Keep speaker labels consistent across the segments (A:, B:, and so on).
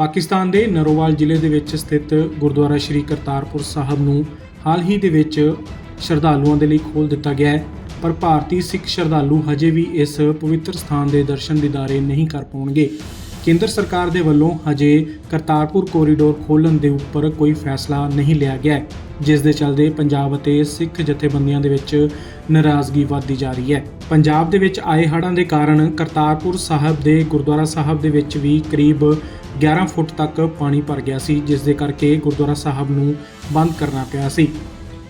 A: ਪਾਕਿਸਤਾਨ ਦੇ ਨਰੋਵਾਲ ਜ਼ਿਲ੍ਹੇ ਦੇ ਵਿੱਚ ਸਥਿਤ ਗੁਰਦੁਆਰਾ ਸ਼੍ਰੀ ਕਰਤਾਰਪੁਰ ਸਾਹਿਬ ਨੂੰ ਹਾਲ ਹੀ ਦੇ ਵਿੱਚ ਸ਼ਰਧਾਲੂਆਂ ਦੇ ਲਈ ਖੋਲ੍ਹ ਦਿੱਤਾ ਗਿਆ ਹੈ। ਪਰ ਭਾਰਤੀ ਸਿੱਖ ਸ਼ਰਧਾਲੂ ਹਜੇ ਵੀ ਇਸ ਪਵਿੱਤਰ ਸਥਾਨ ਦੇ ਦਰਸ਼ਨ ਦੀਦਾਰੇ ਨਹੀਂ ਕਰ ਪਾਉਣਗੇ। ਕੇਂਦਰ ਸਰਕਾਰ ਦੇ ਵੱਲੋਂ ਹਜੇ ਕਰਤਾਰਪੁਰ ਕੋਰੀਡੋਰ ਖੋਲ੍ਹਣ ਦੇ ਉੱਪਰ ਕੋਈ ਫੈਸਲਾ ਨਹੀਂ ਲਿਆ ਗਿਆ ਜਿਸ ਦੇ ਚੱਲਦੇ ਪੰਜਾਬ ਅਤੇ ਸਿੱਖ ਜਥੇਬੰਦੀਆਂ ਦੇ ਵਿੱਚ ਨਾਰਾਜ਼ਗੀ ਵੱਧਦੀ ਜਾ ਰਹੀ ਹੈ। ਪੰਜਾਬ ਦੇ ਵਿੱਚ ਆਏ ਹੜ੍ਹਾਂ ਦੇ ਕਾਰਨ ਕਰਤਾਰਪੁਰ ਸਾਹਿਬ ਦੇ ਗੁਰਦੁਆਰਾ ਸਾਹਿਬ ਦੇ ਵਿੱਚ ਵੀ ਕਰੀਬ 11 ਫੁੱਟ ਤੱਕ ਪਾਣੀ ਭਰ ਗਿਆ ਸੀ, ਜਿਸ ਦੇ ਕਰਕੇ ਗੁਰਦੁਆਰਾ ਸਾਹਿਬ ਨੂੰ ਬੰਦ ਕਰਨਾ ਪਿਆ ਸੀ।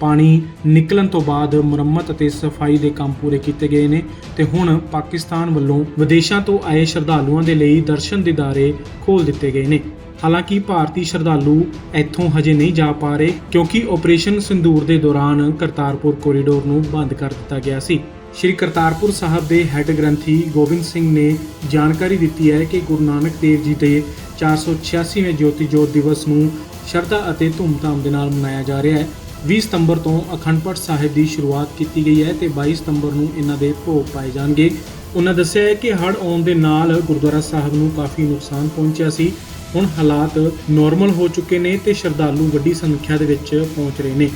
A: ਪਾਣੀ ਨਿਕਲਣ ਤੋਂ ਬਾਅਦ ਮੁਰੰਮਤ ਅਤੇ ਸਫ਼ਾਈ ਦੇ ਕੰਮ ਪੂਰੇ ਕੀਤੇ ਗਏ ਨੇ ਤੇ ਹੁਣ ਪਾਕਿਸਤਾਨ ਵੱਲੋਂ ਵਿਦੇਸ਼ਾਂ ਤੋਂ ਆਏ ਸ਼ਰਧਾਲੂਆਂ ਦੇ ਲਈ ਦਰਸ਼ਨ ਦਿਦਾਰੇ ਖੋਲ ਦਿੱਤੇ ਗਏ ਨੇ। ਹਾਲਾਂਕਿ ਭਾਰਤੀ ਸ਼ਰਧਾਲੂ ਇੱਥੋਂ ਹਜੇ ਨਹੀਂ ਜਾ ਪਾ ਰਹੇ ਕਿਉਂਕਿ ਆਪਰੇਸ਼ਨ ਸਿੰਦੂਰ ਦੇ ਦੌਰਾਨ ਕਰਤਾਰਪੁਰ ਕੋਰੀਡੋਰ ਨੂੰ ਬੰਦ ਕਰ ਦਿੱਤਾ ਗਿਆ ਸੀ। ਸ਼੍ਰੀ ਕਰਤਾਰਪੁਰ ਸਾਹਿਬ ਦੇ ਹੈੱਡ ਗ੍ਰੰਥੀ ਗੋਬਿੰਦ ਸਿੰਘ ਨੇ ਜਾਣਕਾਰੀ ਦਿੱਤੀ ਹੈ ਕਿ ਗੁਰੂ ਨਾਨਕ ਦੇਵ ਜੀ ਦੇ 486ਵੇਂ ਜੋਤੀ ਜੋਤ ਦਿਵਸ ਨੂੰ ਸ਼ਰਧਾ ਅਤੇ ਧੂਮਧਾਮ ਦੇ ਨਾਲ ਮਨਾਇਆ ਜਾ ਰਿਹਾ ਹੈ। 20 ਸਤੰਬਰ ਤੋਂ ਅਖੰਡ ਪਾਠ ਸਾਹਿਬ ਦੀ ਸ਼ੁਰੂਆਤ ਕੀਤੀ ਗਈ ਹੈ ਤੇ 22 ਸਤੰਬਰ ਨੂੰ ਇਹਨਾਂ ਦੇ ਭੋਗ ਪਾਏ ਜਾਣਗੇ। ਉਹਨਾਂ ਦੱਸਿਆ ਹੈ ਕਿ ਹੜ੍ਹ ਆਉਣ ਦੇ ਨਾਲ ਗੁਰਦੁਆਰਾ ਸਾਹਿਬ ਨੂੰ ਕਾਫੀ ਨੁਕਸਾਨ ਪਹੁੰਚਿਆ ਸੀ। ਹੁਣ ਹਾਲਾਤ ਨਾਰਮਲ ਹੋ ਚੁੱਕੇ ਨੇ ਤੇ ਸ਼ਰਧਾਲੂ ਵੱਡੀ ਸੰਖਿਆ ਦੇ ਵਿੱਚ ਪਹੁੰਚ ਰਹੇ ਨੇ।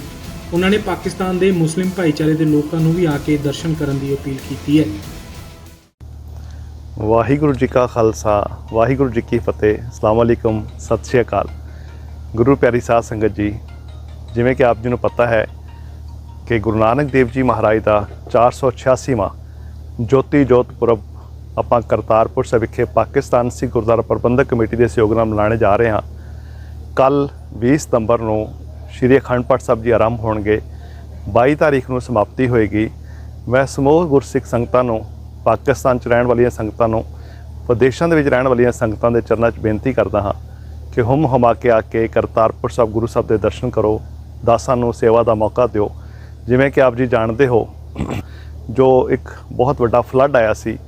A: ਉਹਨਾਂ ਨੇ ਪਾਕਿਸਤਾਨ ਦੇ ਮੁਸਲਿਮ ਭਾਈਚਾਰੇ ਦੇ ਲੋਕਾਂ ਨੂੰ ਵੀ ਆ ਕੇ ਦਰਸ਼ਨ ਕਰਨ ਦੀ ਅਪੀਲ ਕੀਤੀ ਹੈ।
B: ਵਾਹਿਗੁਰੂ ਜੀ ਕਾ ਖਾਲਸਾ, ਵਾਹਿਗੁਰੂ ਜੀ ਕੀ ਫਤਿਹ। ਅਸਲਾਮ ਅਲੈਕਮ, ਸਤਿ ਸ਼੍ਰੀ ਅਕਾਲ। ਗੁਰੂ ਪਿਆਰੀ ਸਾਧ ਸੰਗਤ ਜੀ, ਜਿਵੇਂ ਕਿ ਆਪ ਜੀ ਨੂੰ ਪਤਾ ਹੈ ਕਿ ਗੁਰੂ ਨਾਨਕ ਦੇਵ ਜੀ ਮਹਾਰਾਜ ਦਾ 486ਵਾਂ ਜੋਤੀ ਜੋਤ ਪੁਰਬ ਆਪਾਂ ਕਰਤਾਰਪੁਰ ਸਾਹਿਬ ਵਿਖੇ ਪਾਕਿਸਤਾਨ ਸਿੱਖ ਗੁਰਦੁਆਰਾ ਪ੍ਰਬੰਧਕ ਕਮੇਟੀ ਦੇ ਸਹਿਯੋਗ ਨਾਲ ਮਨਾਉਣੇ ਜਾ ਰਹੇ ਹਾਂ। ਕੱਲ 20 ਸਤੰਬਰ ਨੂੰ ਸ਼੍ਰੀ ਅਖੰਡ ਪਾਠ ਸਾਹਿਬ ਜੀ ਆਰੰਭ ਹੋਣਗੇ। 22 ਤਾਰੀਖ ਨੂੰ ਸਮਾਪਤੀ ਹੋਏਗੀ। ਮੈਂ ਸਮੂਹ ਗੁਰਸਿੱਖ ਸੰਗਤਾਂ ਨੂੰ, ਪਾਕਿਸਤਾਨ 'ਚ ਰਹਿਣ ਵਾਲੀਆਂ ਸੰਗਤਾਂ ਨੂੰ, ਵਿਦੇਸ਼ਾਂ ਦੇ ਵਿੱਚ ਰਹਿਣ ਵਾਲੀਆਂ ਸੰਗਤਾਂ ਦੇ ਚਰਨਾਂ 'ਚ ਬੇਨਤੀ ਕਰਦਾ ਹਾਂ ਕਿ ਹੁਮ ਹਮਾ ਕੇ ਆ ਕੇ ਕਰਤਾਰਪੁਰ ਸਾਹਿਬ ਗੁਰੂ ਸਾਹਿਬ ਦੇ ਦਰਸ਼ਨ ਕਰੋ। ਦਾਸਾਂ ਨੂੰ ਸੇਵਾ ਦਾ ਮੌਕਾ ਦਿਓ। ਜਿਵੇਂ ਕਿ ਆਪ ਜੀ ਜਾਣਦੇ ਹੋ, ਜੋ ਇੱਕ ਬਹੁਤ ਵੱਡਾ ਫਲੱਡ ਆਇਆ ਸੀ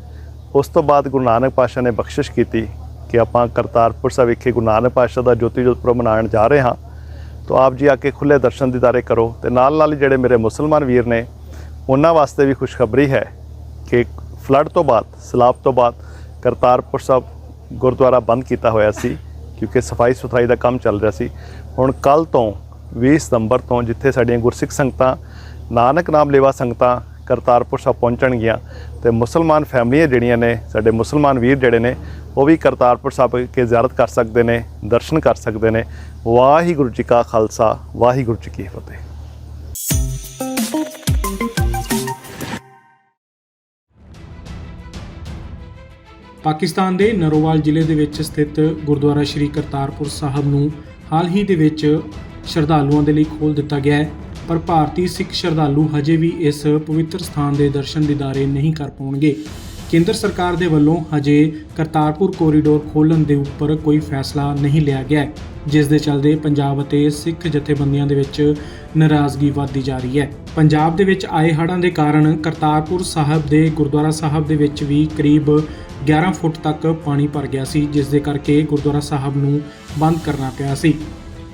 B: ਉਸ ਤੋਂ ਬਾਅਦ ਗੁਰੂ ਨਾਨਕ ਪਾਤਸ਼ਾਹ ਨੇ ਬਖਸ਼ਿਸ਼ ਕੀਤੀ ਕਿ ਆਪਾਂ ਕਰਤਾਰਪੁਰ ਸਾਹਿਬ ਵਿਖੇ ਗੁਰੂ ਨਾਨਕ ਪਾਤਸ਼ਾਹ ਦਾ ਜੋਤੀ ਜੋਤਪੁਰਬ ਮਨਾਉਣ ਜਾ ਰਹੇ ਹਾਂ, ਤਾਂ ਆਪ ਜੀ ਆ ਕੇ ਖੁੱਲੇ ਦਰਸ਼ਨ ਦੀਦਾਰੇ ਕਰੋ ਤੇ ਨਾਲ ਨਾਲ ਹੀ ਜਿਹੜੇ ਮੇਰੇ ਮੁਸਲਮਾਨ ਵੀਰ ਨੇ, ਉਹਨਾਂ ਵਾਸਤੇ ਵੀ ਖੁਸ਼ਖਬਰੀ ਹੈ ਕਿ ਫਲੱਡ ਤੋਂ ਬਾਅਦ, ਸਲਾਬ ਤੋਂ ਬਾਅਦ ਕਰਤਾਰਪੁਰ ਸਾਹਿਬ ਗੁਰਦੁਆਰਾ ਬੰਦ ਕੀਤਾ ਹੋਇਆ ਸੀ, ਕਿਉਂਕਿ ਸਫ਼ਾਈ ਸੁਥਰਾਈ ਦਾ ਕੰਮ ਚੱਲ ਰਿਹਾ ਸੀ। ਹੁਣ ਕੱਲ ਤੋਂ 20 ਸਤੰਬਰ ਤੋਂ ਜਿੱਥੇ ਸਾਡੀਆਂ ਗੁਰਸਿੱਖ ਸੰਗਤਾਂ, ਨਾਨਕ ਨਾਮ ਲੇਵਾ ਸੰਗਤਾਂ ਕਰਤਾਰਪੁਰ ਸਾਹਿਬ ਪਹੁੰਚਣਗੀਆਂ ਤੇ ਮੁਸਲਮਾਨ ਫੈਮਲੀਆਂ ਜਿਹੜੀਆਂ ਨੇ, ਸਾਡੇ ਮੁਸਲਮਾਨ ਵੀਰ ਜਿਹੜੇ ਨੇ, ਉਹ ਵੀ ਕਰਤਾਰਪੁਰ ਸਾਹਿਬ ਕੇ ਜ਼ਿਆਰਤ ਕਰ ਸਕਦੇ ਨੇ, ਦਰਸ਼ਨ ਕਰ ਸਕਦੇ ਨੇ। ਵਾਹਿਗੁਰੂ ਜੀ ਕਾ ਖਾਲਸਾ, ਵਾਹਿਗੁਰੂ ਜੀ ਕੀ ਫਤਿਹ।
A: ਪਾਕਿਸਤਾਨ ਦੇ ਨਰੋਵਾਲ ਜ਼ਿਲ੍ਹੇ ਦੇ ਵਿੱਚ ਸਥਿਤ ਗੁਰਦੁਆਰਾ ਸ਼੍ਰੀ ਕਰਤਾਰਪੁਰ ਸਾਹਿਬ ਨੂੰ ਹਾਲ ਹੀ ਦੇ ਵਿੱਚ ਸ਼ਰਧਾਲੂਆਂ ਦੇ ਲਈ ਖੋਲ੍ਹ ਦਿੱਤਾ ਗਿਆ ਹੈ। ਪਰ ਭਾਰਤੀ ਸਿੱਖ ਸ਼ਰਧਾਲੂ ਹਜੇ ਵੀ ਇਸ ਪਵਿੱਤਰ ਸਥਾਨ ਦੇ ਦਰਸ਼ਨ ਦੀਦਾਰੇ ਨਹੀਂ ਕਰ ਪਾਉਣਗੇ। ਕੇਂਦਰ ਸਰਕਾਰ ਦੇ ਵੱਲੋਂ ਹਜੇ ਕਰਤਾਰਪੁਰ ਕੋਰੀਡੋਰ ਖੋਲ੍ਹਣ ਦੇ ਉੱਪਰ ਕੋਈ ਫੈਸਲਾ ਨਹੀਂ ਲਿਆ ਗਿਆ ਜਿਸ ਦੇ ਚੱਲਦੇ ਪੰਜਾਬ ਅਤੇ ਸਿੱਖ ਜਥੇਬੰਦੀਆਂ ਦੇ ਵਿੱਚ ਨਾਰਾਜ਼ਗੀ ਵੱਧਦੀ ਜਾ ਰਹੀ ਹੈ। ਪੰਜਾਬ ਦੇ ਵਿੱਚ ਆਏ ਹੜ੍ਹਾਂ ਦੇ ਕਾਰਨ ਕਰਤਾਰਪੁਰ ਸਾਹਿਬ ਦੇ ਗੁਰਦੁਆਰਾ ਸਾਹਿਬ ਦੇ ਵਿੱਚ ਵੀ ਕਰੀਬ 11 ਫੁੱਟ ਤੱਕ ਪਾਣੀ ਭਰ ਗਿਆ ਸੀ, ਜਿਸ ਦੇ ਕਰਕੇ ਗੁਰਦੁਆਰਾ ਸਾਹਿਬ ਨੂੰ ਬੰਦ ਕਰਨਾ ਪਿਆ ਸੀ।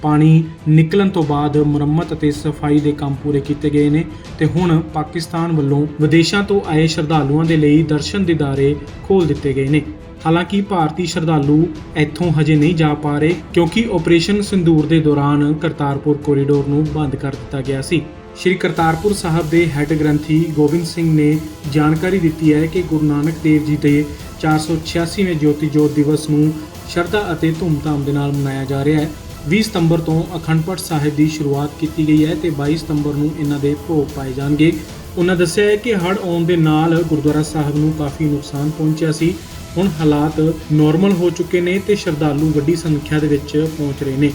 A: ਪਾਣੀ ਨਿਕਲਣ ਤੋਂ ਬਾਅਦ ਮੁਰੰਮਤ ਅਤੇ ਸਫ਼ਾਈ ਦੇ ਕੰਮ ਪੂਰੇ ਕੀਤੇ ਗਏ ਨੇ ਤੇ ਹੁਣ ਪਾਕਿਸਤਾਨ ਵੱਲੋਂ ਵਿਦੇਸ਼ਾਂ ਤੋਂ ਆਏ ਸ਼ਰਧਾਲੂਆਂ ਦੇ ਲਈ ਦਰਸ਼ਨ ਦਿਦਾਰੇ ਖੋਲ ਦਿੱਤੇ ਗਏ ਨੇ। ਹਾਲਾਂਕਿ ਭਾਰਤੀ ਸ਼ਰਧਾਲੂ ਇੱਥੋਂ ਹਜੇ ਨਹੀਂ ਜਾ ਪਾ ਰਹੇ ਕਿਉਂਕਿ ਆਪਰੇਸ਼ਨ ਸਿੰਦੂਰ ਦੇ ਦੌਰਾਨ ਕਰਤਾਰਪੁਰ ਕੋਰੀਡੋਰ ਨੂੰ ਬੰਦ ਕਰ ਦਿੱਤਾ ਗਿਆ ਸੀ। ਸ਼੍ਰੀ ਕਰਤਾਰਪੁਰ ਸਾਹਿਬ ਦੇ ਹੈੱਡ ਗ੍ਰੰਥੀ ਗੋਬਿੰਦ ਸਿੰਘ ਨੇ ਜਾਣਕਾਰੀ ਦਿੱਤੀ ਹੈ ਕਿ ਗੁਰੂ ਨਾਨਕ ਦੇਵ ਜੀ ਦੇ 486ਵੇਂ ਜੋਤੀ ਜੋਤ ਦਿਵਸ ਨੂੰ ਸ਼ਰਧਾ ਅਤੇ ਧੂਮਧਾਮ ਦੇ ਨਾਲ ਮਨਾਇਆ ਜਾ ਰਿਹਾ ਹੈ। 20 ਸਤੰਬਰ ਤੋਂ ਅਖੰਡ ਪਾਠ ਸਾਹਿਬ ਦੀ ਸ਼ੁਰੂਆਤ ਕੀਤੀ ਗਈ ਹੈ ਤੇ 22 ਸਤੰਬਰ ਨੂੰ ਇਹਨਾਂ ਦੇ ਭੋਗ ਪਾਏ ਜਾਣਗੇ। ਉਹਨਾਂ ਦੱਸਿਆ ਹੈ ਕਿ ਹੜ੍ਹ ਆਉਣ ਦੇ ਨਾਲ ਗੁਰਦੁਆਰਾ ਸਾਹਿਬ ਨੂੰ ਕਾਫੀ ਨੁਕਸਾਨ ਪਹੁੰਚਿਆ ਸੀ। ਹੁਣ ਹਾਲਾਤ ਨਾਰਮਲ ਹੋ ਚੁੱਕੇ ਨੇ ਤੇ ਸ਼ਰਧਾਲੂ ਵੱਡੀ ਸੰਖਿਆ ਦੇ ਵਿੱਚ ਪਹੁੰਚ ਰਹੇ ਨੇ।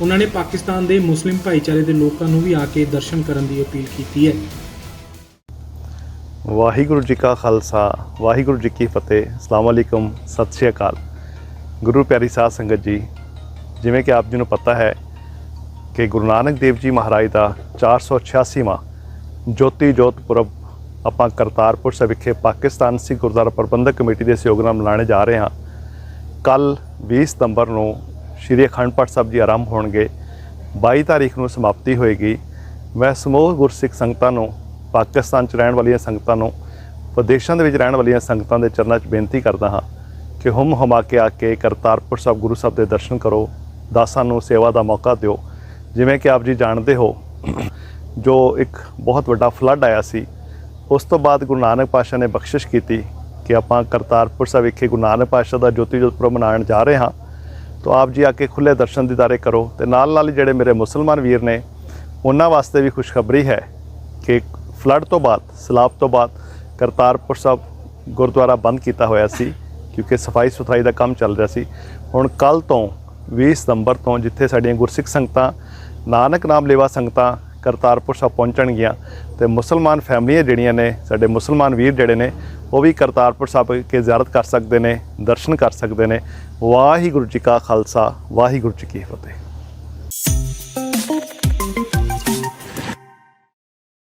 A: ਉਹਨਾਂ ਨੇ ਪਾਕਿਸਤਾਨ ਦੇ ਮੁਸਲਿਮ ਭਾਈਚਾਰੇ ਦੇ ਲੋਕਾਂ ਨੂੰ ਵੀ ਆ ਕੇ ਦਰਸ਼ਨ ਕਰਨ ਦੀ ਅਪੀਲ ਕੀਤੀ ਹੈ।
B: ਵਾਹਿਗੁਰੂ ਜੀ ਕਾ ਖਾਲਸਾ, ਵਾਹਿਗੁਰੂ ਜੀ ਕੀ ਫਤਿਹ। ਅਸਲਾਮ ਅਲੈਕਮ, ਸਤਿ ਸ਼੍ਰੀ ਅਕਾਲ। ਗੁਰੂ ਪਿਆਰੀ ਸਾਧ ਸੰਗਤ ਜੀ ਜਿਵੇਂ ਕਿ ਆਪ ਜੀ ਨੂੰ ਪਤਾ ਹੈ ਕਿ ਗੁਰੂ ਨਾਨਕ ਦੇਵ ਜੀ ਮਹਾਰਾਜ ਦਾ 486ਵਾਂ ਜੋਤੀ ਜੋਤ ਪੁਰਬ ਆਪਾਂ ਕਰਤਾਰਪੁਰ ਸਾਹਿਬ ਵਿਖੇ ਪਾਕਿਸਤਾਨ ਸਿੱਖ ਗੁਰਦੁਆਰਾ ਪ੍ਰਬੰਧਕ ਕਮੇਟੀ ਦੇ ਸਹਿਯੋਗ ਨਾਲ ਮਨਾਉਣੇ ਜਾ ਰਹੇ ਹਾਂ। ਕੱਲ 20 ਸਤੰਬਰ ਨੂੰ ਸ਼੍ਰੀ ਅਖੰਡ ਪਾਠ ਸਾਹਿਬ ਜੀ ਆਰੰਭ ਹੋਣਗੇ। 22 ਤਾਰੀਖ ਨੂੰ ਸਮਾਪਤੀ ਹੋਏਗੀ। ਮੈਂ ਸਮੂਹ ਗੁਰਸਿੱਖ ਸੰਗਤਾਂ ਨੂੰ, ਪਾਕਿਸਤਾਨ 'ਚ ਰਹਿਣ ਵਾਲੀਆਂ ਸੰਗਤਾਂ ਨੂੰ, ਵਿਦੇਸ਼ਾਂ ਦੇ ਵਿੱਚ ਰਹਿਣ ਵਾਲੀਆਂ ਸੰਗਤਾਂ ਦੇ ਚਰਨਾਂ 'ਚ ਬੇਨਤੀ ਕਰਦਾ ਹਾਂ ਕਿ ਹੁਮ ਹਮਾ ਕੇ ਆ ਕੇ ਕਰਤਾਰਪੁਰ ਸਾਹਿਬ ਗੁਰੂ ਸਾਹਿਬ ਦੇ ਦਰਸ਼ਨ ਕਰੋ। ਦਾਸਾਂ ਨੂੰ ਸੇਵਾ ਦਾ ਮੌਕਾ ਦਿਓ। ਜਿਵੇਂ ਕਿ ਆਪ ਜੀ ਜਾਣਦੇ ਹੋ, ਜੋ ਇੱਕ ਬਹੁਤ ਵੱਡਾ ਫਲੱਡ ਆਇਆ ਸੀ, ਉਸ ਤੋਂ ਬਾਅਦ ਗੁਰੂ ਨਾਨਕ ਪਾਤਸ਼ਾਹ ਨੇ ਬਖਸ਼ਿਸ਼ ਕੀਤੀ ਕਿ ਆਪਾਂ ਕਰਤਾਰਪੁਰ ਸਾਹਿਬ ਵਿਖੇ ਗੁਰੂ ਨਾਨਕ ਪਾਤਸ਼ਾਹ ਦਾ ਜੋਤੀ ਜੋਤਪੁਰਬ ਮਨਾਉਣ ਜਾ ਰਹੇ ਹਾਂ। ਤਾਂ ਆਪ ਜੀ ਆ ਕੇ ਖੁੱਲੇ ਦਰਸ਼ਨ ਦੀਦਾਰੇ ਕਰੋ ਤੇ ਨਾਲ ਨਾਲ ਹੀ ਜਿਹੜੇ ਮੇਰੇ ਮੁਸਲਮਾਨ ਵੀਰ ਨੇ, ਉਹਨਾਂ ਵਾਸਤੇ ਵੀ ਖੁਸ਼ਖਬਰੀ ਹੈ ਕਿ ਫਲੱਡ ਤੋਂ ਬਾਅਦ, ਸਲਾਬ ਤੋਂ ਬਾਅਦ ਕਰਤਾਰਪੁਰ ਸਾਹਿਬ ਗੁਰਦੁਆਰਾ ਬੰਦ ਕੀਤਾ ਹੋਇਆ ਸੀ, ਕਿਉਂਕਿ ਸਫ਼ਾਈ ਸੁਥਰਾਈ ਦਾ ਕੰਮ ਚੱਲ ਰਿਹਾ ਸੀ। ਹੁਣ ਕੱਲ ਤੋਂ 20 ਸਤੰਬਰ ਤੋਂ ਜਿੱਥੇ ਸਾਡੀਆਂ ਗੁਰਸਿੱਖ ਸੰਗਤਾਂ, ਨਾਨਕ ਨਾਮ ਲੇਵਾ ਸੰਗਤਾਂ ਕਰਤਾਰਪੁਰ ਸਾਹਿਬ ਪਹੁੰਚਣਗੀਆਂ ਤੇ ਮੁਸਲਮਾਨ ਫੈਮਲੀਆਂ ਜਿਹੜੀਆਂ ਨੇ, ਸਾਡੇ ਮੁਸਲਮਾਨ ਵੀਰ ਜਿਹੜੇ ਨੇ, ਉਹ ਵੀ ਕਰਤਾਰਪੁਰ ਸਾਹਿਬ ਕੇ ਜ਼ਿਆਰਤ ਕਰ ਸਕਦੇ ਨੇ, ਦਰਸ਼ਨ ਕਰ ਸਕਦੇ ਨੇ। ਵਾਹਿਗੁਰੂ ਜੀ ਕਾ ਖਾਲਸਾ, ਵਾਹਿਗੁਰੂ ਜੀ ਕੀ ਫਤਿਹ।